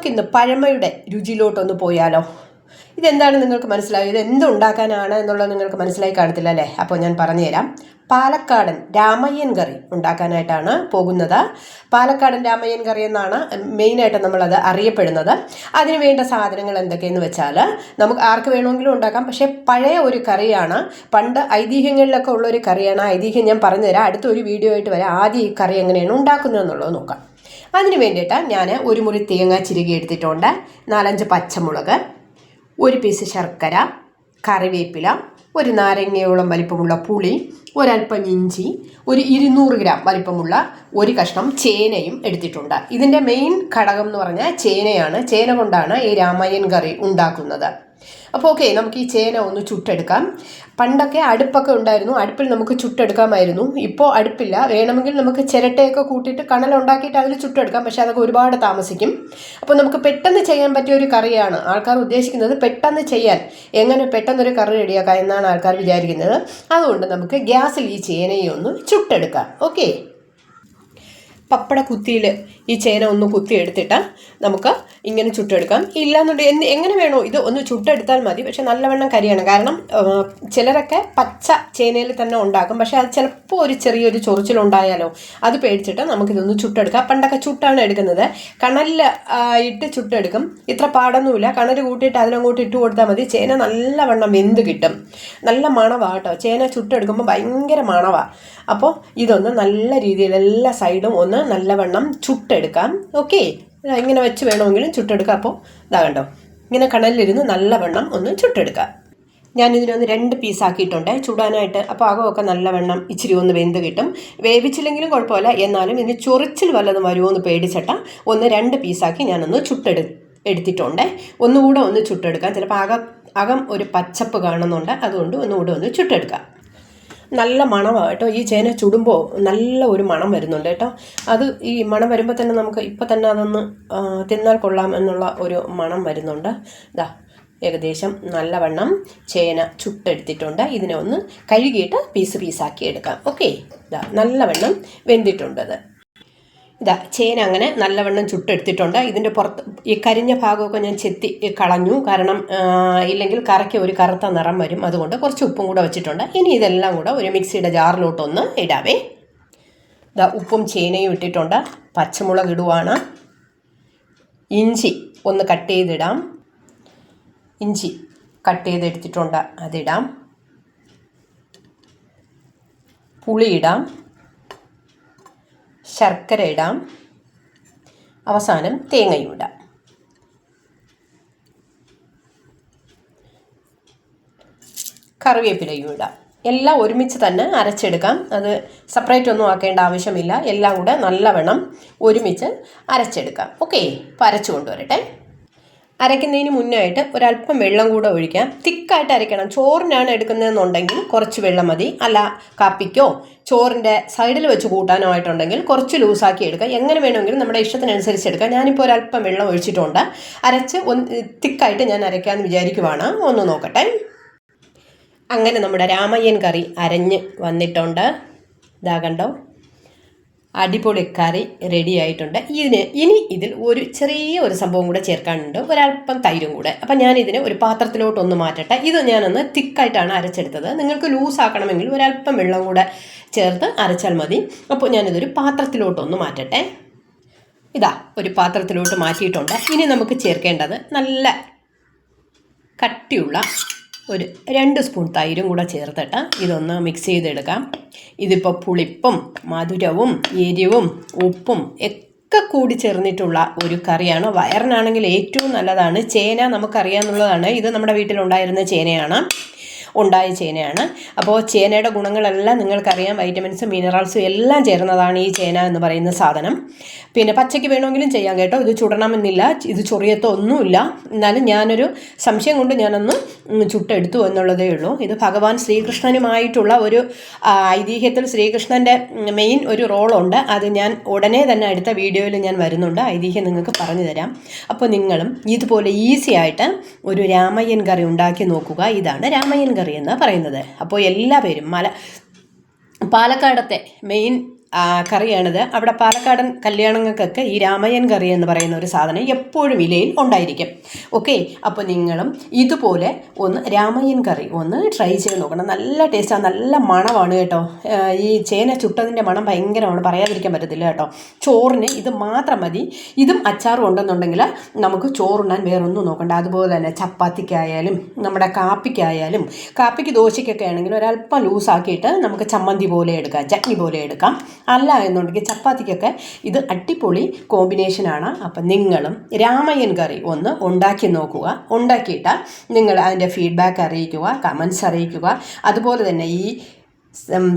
നമുക്കിന്ന് പഴമയുടെ രുചിയിലോട്ടൊന്ന് പോയാലോ? ഇതെന്താണ് നിങ്ങൾക്ക് മനസ്സിലായത് ഇത് എന്തുണ്ടാക്കാനാണ് എന്നുള്ളത് നിങ്ങൾക്ക് മനസ്സിലായി കാണത്തില്ല അല്ലേ? അപ്പോൾ ഞാൻ പറഞ്ഞുതരാം. പാലക്കാടൻ രാമയ്യൻ കറി ഉണ്ടാക്കാനായിട്ടാണ് പോകുന്നത്. പാലക്കാടൻ രാമയ്യൻ കറി എന്നാണ് മെയിനായിട്ട് നമ്മളത് അറിയപ്പെടുന്നത്. അതിന് വേണ്ട സാധനങ്ങൾ എന്തൊക്കെയെന്ന് വെച്ചാൽ നമുക്ക് ആർക്ക് വേണമെങ്കിലും ഉണ്ടാക്കാം. പക്ഷേ പഴയ ഒരു കറിയാണ്. പണ്ട് ഐതിഹ്യങ്ങളിലൊക്കെ ഉള്ളൊരു കറിയാണ്. ഐതിഹ്യം ഞാൻ പറഞ്ഞുതരാം. അടുത്തൊരു വീഡിയോ ആയിട്ട് വരാം. ആദ്യം ഈ കറി എങ്ങനെയാണ് ഉണ്ടാക്കുന്നതെന്നുള്ളത് നോക്കാം. അതിന് വേണ്ടിയിട്ട് ഞാൻ ഒരു മുറി തേങ്ങ ചിരുകി എടുത്തിട്ടുണ്ട്. നാലഞ്ച് പച്ചമുളക് ഒരു പീസ് ശർക്കര കറിവേപ്പില ഒരു നാരങ്ങയോളം വലിപ്പമുള്ള പുളി ഒരൽപ്പം ഇഞ്ചി ഒരു ഇരുന്നൂറ് ഗ്രാം വലിപ്പമുള്ള ഒരു കഷ്ണം ചേനയും എടുത്തിട്ടുണ്ട്. ഇതിന്റെ മെയിൻ ഘടകം എന്ന് പറഞ്ഞാൽ ചേനയാണ്. ചേന കൊണ്ടാണ് ഈ രാമായൻ കറി ഉണ്ടാക്കുന്നത്. അപ്പോൾ ഓക്കെ നമുക്ക് ഈ ചേന ഒന്ന് ചുട്ടെടുക്കാം. പണ്ടൊക്കെ അടുപ്പൊക്കെ ഉണ്ടായിരുന്നു. അടുപ്പിൽ നമുക്ക് ചുട്ടെടുക്കാമായിരുന്നു. ഇപ്പോൾ അടുപ്പില്ല. വേണമെങ്കിൽ നമുക്ക് ചിരട്ടയൊക്കെ കൂട്ടിയിട്ട് കണൽ ഉണ്ടാക്കിയിട്ട് അതിൽ ചുട്ടെടുക്കാം. പക്ഷേ അതൊക്കെ ഒരുപാട് താമസിക്കും. അപ്പോൾ നമുക്ക് പെട്ടെന്ന് ചെയ്യാൻ പറ്റിയ ഒരു കറിയാണ് ആൾക്കാർ ഉദ്ദേശിക്കുന്നത്. പെട്ടെന്ന് ചെയ്യാൻ. എങ്ങനെ പെട്ടെന്നൊരു കറി റെഡിയാക്കാം എന്നാണ് ആൾക്കാർ വിചാരിക്കുന്നത്. അതുകൊണ്ട് നമുക്ക് ഗ്യാസിൽ ഈ ചേനയെ ഒന്ന് ചുട്ടെടുക്കാം. ഓക്കെ പപ്പട കുത്തിയിൽ ഈ ചേന ഒന്ന് കുത്തി എടുത്തിട്ട് നമുക്ക് ഇങ്ങനെ ചുട്ടെടുക്കാം. ഇല്ലാന്നുണ്ടെങ്കിൽ എന്ത് എങ്ങനെ വേണോ ഇത് ഒന്ന് ചുട്ടെടുത്താൽ മതി. പക്ഷെ നല്ലവണ്ണം കരിയാണ്. കാരണം ചിലരൊക്കെ പച്ച ചേനയിൽ തന്നെ ഉണ്ടാക്കും. പക്ഷെ അത് ചിലപ്പോൾ ഒരു ചെറിയൊരു ചൊറിച്ചിലുണ്ടായാലോ അത് പേടിച്ചിട്ട് നമുക്കിതൊന്ന് ചുട്ടെടുക്കാം. പണ്ടൊക്കെ ചുട്ടാണ് എടുക്കുന്നത്. കണലിൽ ഇട്ട് ചുട്ടെടുക്കും. ഇത്ര പാടൊന്നുമില്ല. കണൽ കൂട്ടിയിട്ട് അതിനങ്ങോട്ട് ഇട്ട് കൊടുത്താൽ മതി. ചേന നല്ലവണ്ണം വെന്ത് കിട്ടും. നല്ല മണവാണ് കേട്ടോ ചേന ചുട്ടെടുക്കുമ്പോൾ ഭയങ്കര മണവാ. അപ്പോൾ ഇതൊന്ന് നല്ല രീതിയിൽ എല്ലാ സൈഡും ഒന്ന് നല്ലവണ്ണം ചുട്ടെടുക്കാം. ഓക്കെ ഇങ്ങനെ വെച്ച് വേണമെങ്കിലും ചുട്ടെടുക്കാം. അപ്പോൾ ഇതാ കണ്ടോ? ഇങ്ങനെ കണലിലിരുന്ന് നല്ലവണ്ണം ഒന്ന് ചുട്ടെടുക്കാം. ഞാൻ ഇതിനൊന്ന് രണ്ട് പീസാക്കിയിട്ടുണ്ട് ചൂടാനായിട്ട് അപ്പോൾ അകമൊക്കെ നല്ലവണ്ണം ഇച്ചിരി ഒന്ന് വെന്ത് കിട്ടും. വേവിച്ചില്ലെങ്കിലും കുഴപ്പമില്ല. എന്നാലും ഇനി ചൊറിച്ചിൽ വല്ലതും വരുമോ എന്ന് പേടിച്ചിട്ട. ഒന്ന് രണ്ട് പീസാക്കി ഞാനൊന്ന് ചുട്ടെടു എടുത്തിട്ടുണ്ട്. ഒന്നുകൂടെ ഒന്ന് ചുട്ടെടുക്കാം. ചിലപ്പോൾ അകം അകം ഒരു പച്ചപ്പ് കാണുന്നുണ്ട്. അതുകൊണ്ട് ഒന്നുകൂടെ ഒന്ന് ചുട്ടെടുക്കാം. നല്ല മണമാണ് കേട്ടോ. ഈ ചേന ചുടുമ്പോൾ നല്ല ഒരു മണം വരുന്നുണ്ട് കേട്ടോ. അത് ഈ മണം വരുമ്പോൾ തന്നെ നമുക്ക് ഇപ്പം തന്നെ അതൊന്ന് തിന്നാൽ കൊള്ളാം എന്നുള്ള ഒരു മണം വരുന്നുണ്ട്. ഇതാ ഏകദേശം നല്ലവണ്ണം ചേന ചുട്ടെടുത്തിട്ടുണ്ട്. ഇതിനെ ഒന്ന് കഴുകിയിട്ട് പീസ് പീസാക്കി എടുക്കാം. ഓക്കെ? ഇതാ നല്ലവണ്ണം വെന്തിട്ടുണ്ടത് ഇതാ ചേന അങ്ങനെ നല്ലവണ്ണം ചുട്ടെടുത്തിട്ടുണ്ട്. ഇതിന്റെ പുറത്ത് ഈ കരിഞ്ഞ ഭാഗമൊക്കെ ഞാൻ ചെത്തി കളഞ്ഞു. കാരണം ഇല്ലെങ്കിൽ കറയ്ക്ക് ഒരു കറുത്ത നിറം വരും. അതുകൊണ്ട് കുറച്ച് ഉപ്പും കൂടെ വെച്ചിട്ടുണ്ട്. ഇനി ഇതെല്ലാം കൂടെ ഒരു മിക്സിയുടെ ജാറിലോട്ടൊന്ന് ഇടാവേ. ഇതാ ഉപ്പും ചേനയും ഇട്ടിട്ടുണ്ട്. പച്ചമുളക് ഇടുവാണ്. ഇഞ്ചി ഒന്ന് കട്ട് ചെയ്തിടാം. ഇഞ്ചി കട്ട് ചെയ്തെടുത്തിട്ടുണ്ട് അതിടാം. പുളിയിടാം. ശർക്കര ഇടാം. അവസാനം തേങ്ങയും ഇടാം. കറിവേപ്പിലയും ഇടാം. എല്ലാം ഒരുമിച്ച് തന്നെ അരച്ചെടുക്കാം. അത് സെപ്പറേറ്റ് ഒന്നും ആക്കേണ്ട ആവശ്യമില്ല. എല്ലാം കൂടെ നല്ലവണ്ണം ഒരുമിച്ച് അരച്ചെടുക്കാം. ഓക്കെ അപ്പോൾ അരച്ചു കൊണ്ടുവരട്ടെ. അരയ്ക്കുന്നതിന് മുന്നായിട്ട് ഒരല്പം വെള്ളം കൂടെ ഒഴിക്കാം. തിക്കായിട്ട് അരയ്ക്കണം. ചോറിനാണ് എടുക്കുന്നതെന്നുണ്ടെങ്കിൽ കുറച്ച് വെള്ളം മതി. അല്ല കാപ്പിക്കോ ചോറിന്റെ സൈഡിൽ വെച്ച് കൂട്ടാനോ ആയിട്ടുണ്ടെങ്കിൽ കുറച്ച് ലൂസാക്കി എടുക്കാം എങ്ങനെ വേണമെങ്കിലും നമ്മുടെ ഇഷ്ടത്തിനനുസരിച്ച് എടുക്കാം. ഞാനിപ്പോൾ ഒരല്പം വെള്ളം ഒഴിച്ചിട്ടുണ്ട്. അരച്ച് ഒന്ന് തിക്കായിട്ട് ഞാൻ അരയ്ക്കാമെന്ന് വിചാരിക്കുവാണ്. ഒന്ന് നോക്കട്ടെ. അങ്ങനെ നമ്മുടെ രാമയ്യൻ കറി അരഞ്ഞ് വന്നിട്ടുണ്ട്. ഇതാ കണ്ടോ? അടിപൊളി കറി റെഡി ആയിട്ടുണ്ട്. ഇതിന് ഇനി ഇതിൽ ഒരു ചെറിയ ഒരു സംഭവം കൂടെ ചേർക്കാനുണ്ട്. ഒരല്പം തൈരും കൂടെ. അപ്പം ഇതിന് ഒരു പാത്രത്തിലോട്ടൊന്ന് മാറ്റട്ടെ. ഇത് ഞാനൊന്ന് തിക്കായിട്ടാണ് അരച്ചെടുത്തത്. നിങ്ങൾക്ക് ലൂസ് ആക്കണമെങ്കിൽ ഒരല്പം വെള്ളം കൂടെ ചേർത്ത് അരച്ചാൽ മതി. അപ്പോൾ ഞാനിതൊരു പാത്രത്തിലോട്ടൊന്ന് മാറ്റട്ടെ. ഇതാ ഒരു പാത്രത്തിലോട്ട് മാറ്റിയിട്ടുണ്ട്. ഇനി നമുക്ക് ചേർക്കേണ്ടത് നല്ല കട്ടിയുള്ള ഒരു രണ്ട് സ്പൂൺ തൈരും കൂടെ ചേർത്തിട്ട് ഇതൊന്ന് മിക്സ് ചെയ്തെടുക്കാം. ഇതിപ്പോൾ പുളിപ്പും മധുരവും എരിവും ഉപ്പും ഒക്കെ കൂടി ചേർന്നിട്ടുള്ള ഒരു കറിയാണ്. വയറിനാണെങ്കിൽ ഏറ്റവും നല്ലതാണ്. ചേന നമുക്കറിയാമെന്നുള്ളതാണ് ഇത് നമ്മുടെ വീട്ടിലുണ്ടായിരുന്ന ചേനയാണ്. ഉണ്ടായ ചേനയാണ്. അപ്പോൾ ചേനയുടെ ഗുണങ്ങളെല്ലാം നിങ്ങൾക്കറിയാം. വൈറ്റമിൻസും മിനറൽസും എല്ലാം ചേർന്നതാണ് ഈ ചേന എന്ന് പറയുന്ന സാധനം. പിന്നെ പച്ചയ്ക്ക് വേണമെങ്കിലും ചെയ്യാം കേട്ടോ. ഇത് ചുടണമെന്നില്ല. ഇത് ചൊറിയത്തോ ഒന്നുമില്ല എന്നാലും ഞാനൊരു സംശയം കൊണ്ട് ഞാനൊന്ന് ചുട്ടെടുത്തു എന്നുള്ളതേ ഉള്ളൂ. ഇത് ഭഗവാൻ ശ്രീകൃഷ്ണനുമായിട്ടുള്ള ഒരു ഐതിഹ്യത്തിൽ ശ്രീകൃഷ്ണന്റെ മെയിൻ ഒരു റോളുണ്ട് അത് ഞാൻ ഉടനെ തന്നെ അടുത്ത വീഡിയോയിൽ ഞാൻ വരുന്നുണ്ട്. ഐതിഹ്യം നിങ്ങൾക്ക് പറഞ്ഞു തരാം. അപ്പോൾ നിങ്ങളും ഇതുപോലെ ഈസി ആയിട്ട് ഒരു രാമയ്യൻ കറി ഉണ്ടാക്കി നോക്കുക. ഇതാണ് രാമയ്യൻ കറി എന്ന് പറയുന്നത്. അപ്പോൾ എല്ലാ പേരും മല പാലക്കാടത്തെ മെയിൻ കറിയാണിത്. അവിടെ പാലക്കാടൻ കല്യാണങ്ങൾക്കൊക്കെ ഈ രാമയൻ കറി എന്ന് പറയുന്ന ഒരു സാധനം എപ്പോഴും ഇലയിൽ ഉണ്ടായിരിക്കും. ഓക്കെ അപ്പോൾ നിങ്ങളും ഇതുപോലെ ഒന്ന് രാമയൻ കറി ഒന്ന് ട്രൈ ചെയ്ത് നോക്കണം. നല്ല ടേസ്റ്റാണ് നല്ല മണമാണ് കേട്ടോ. ഈ ചേന ചുട്ടതിന്റെ മണം ഭയങ്കരമാണ്. പറയാതിരിക്കാൻ പറ്റത്തില്ല കേട്ടോ. ചോറിന് ഇത് മാത്രം മതി. ഇതും അച്ചാറും ഉണ്ടെന്നുണ്ടെങ്കിൽ നമുക്ക് ചോറുണ്ണാൻ വേറൊന്നും നോക്കണ്ട. അതുപോലെ തന്നെ ചപ്പാത്തിക്കായാലും നമ്മുടെ കാപ്പിക്കായാലും കാപ്പിക്ക് ദോശയ്ക്കൊക്കെ ആണെങ്കിൽ ഒരല്പം ലൂസാക്കിയിട്ട് നമുക്ക് ചമ്മന്തി പോലെ എടുക്കാം. ചട്നി പോലെ എടുക്കാം. അല്ല എന്നുണ്ടെങ്കിൽ ചപ്പാത്തിക്കൊക്കെ ഇത് അടിപൊളി കോമ്പിനേഷനാണ് അപ്പം നിങ്ങളും രാമയൻ കറി ഒന്ന് ഉണ്ടാക്കി നോക്കുക. ഉണ്ടാക്കിയിട്ട് നിങ്ങൾ അതിന്റെ ഫീഡ്ബാക്ക് അറിയിക്കുക കമൻസ് അറിയിക്കുക. അതുപോലെ തന്നെ ഈ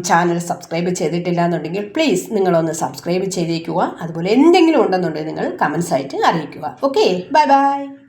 ചാനൽ സബ്സ്ക്രൈബ് ചെയ്തിട്ടില്ല എന്നുണ്ടെങ്കിൽ പ്ലീസ് നിങ്ങളൊന്ന് സബ്സ്ക്രൈബ് ചെയ്തേക്കുക. അതുപോലെ എന്തെങ്കിലും ഉണ്ടെന്നുണ്ടെങ്കിൽ നിങ്ങൾ കമൻസ് ആയിട്ട് അറിയിക്കുക. Okay bye bye